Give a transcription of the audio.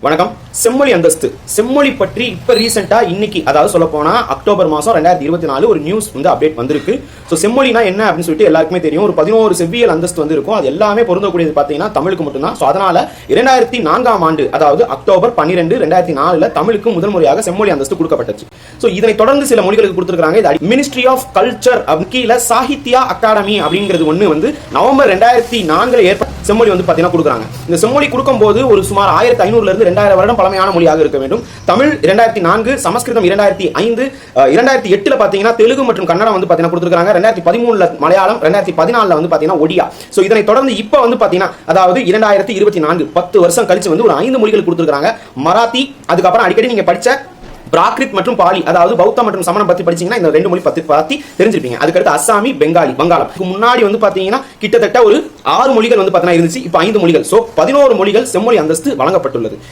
வணக்கம் செம்மொழி அந்தஸ்து. செம்மொழி பற்றி இப்போ ரீசெண்டாக இன்னைக்கு அதாவது சொல்ல போனால் அக்டோபர் மாதம் ரெண்டாயிரத்தி இருபத்தி நாலு ஒரு நியூஸ் வந்து அப்டேட் வந்திருக்கு. ஸோ செம்மொழினா என்ன அப்படின்னு சொல்லிட்டு எல்லாருக்குமே தெரியும். ஒரு பதினோரு செவ்வியல் அந்தஸ்து வந்து இருக்கும் அது எல்லாமே பொருந்தக்கூடியது பார்த்தீங்கன்னா தமிழுக்கு மட்டும்தான். ஸோ அதனால இரண்டாயிரத்தி நான்காம் ஆண்டு அதாவது அக்டோபர் பன்னிரெண்டு ரெண்டாயிரத்தி நாலில் தமிழுக்கு முதல் முறையாக செம்மொழி அந்தஸ்து கொடுக்கப்பட்டது ஸோ இதனை தொடர்ந்து சில மொழிகளுக்கு கொடுத்துருக்காங்க இது மினிஸ்ட்ரி ஆஃப் கல்ச்சர் கீழே சாகித்யா அகாடமி அப்படிங்கிறது ஒன்று வந்து நவம்பர் ரெண்டாயிரத்தி நான்கில் ஏற்ப செம்மொழி வந்து பார்த்தீங்கன்னா கொடுக்குறாங்க. இந்த செம்மொழி கொடுக்கும்போது ஒரு சுமார் ஆயிரத்தி ஐநூறுல இருந்து ரெண்டாயிரம் வருடம் பழமையான மொழியாக இருக்க வேண்டும். தமிழ் இரண்டாயிரத்தி நான்கு சமஸ்கிருதம் இரண்டாயிரத்தி ஐந்து இரண்டாயிரத்தி எட்டுல பார்த்தீங்கன்னா தெலுங்கு மற்றும் கன்னடம் வந்து பார்த்தீங்கன்னா கொடுத்துருக்காங்க. ரெண்டாயிரத்தி பதிமூணுல மலையாளம் ரெண்டாயிரத்தி பதினாலுல வந்து பார்த்தீங்கன்னா ஒடியா. ஸோ இதனை தொடர்ந்து இப்போ வந்து பார்த்தீங்கன்னா அதாவது இரண்டாயிரத்தி இருபத்தி நான்கு பத்து வருஷம் கழிச்சு வந்து ஒரு ஐந்து மொழிகள் கொடுத்துருக்காங்க. மராத்தி அதுக்கப்புறம் அடிக்கடி நீங்க படிச்ச பிராகிருத் மற்றும் பாலி அதாவது பௌத்தம் மற்றும் சமணம் பத்தி படிச்சீங்கன்னா இந்த ரெண்டு மொழி பத்தி பத்தி தெரிஞ்சிருப்பீங்க. அதுக்கடுத்து அசாமி பெங்காலி வங்காளம். இதுக்கு முன்னாடி வந்து பாத்தீங்கன்னா கிட்டத்தட்ட ஒரு ஆறு மொழிகள் வந்து பாத்தீங்கன்னா இருந்துச்சு. இப்போ ஐந்து மொழிகள். சோ பதினோரு மொழிகள் செம்மொழி அந்தஸ்து வழங்கப்பட்டுள்ளது.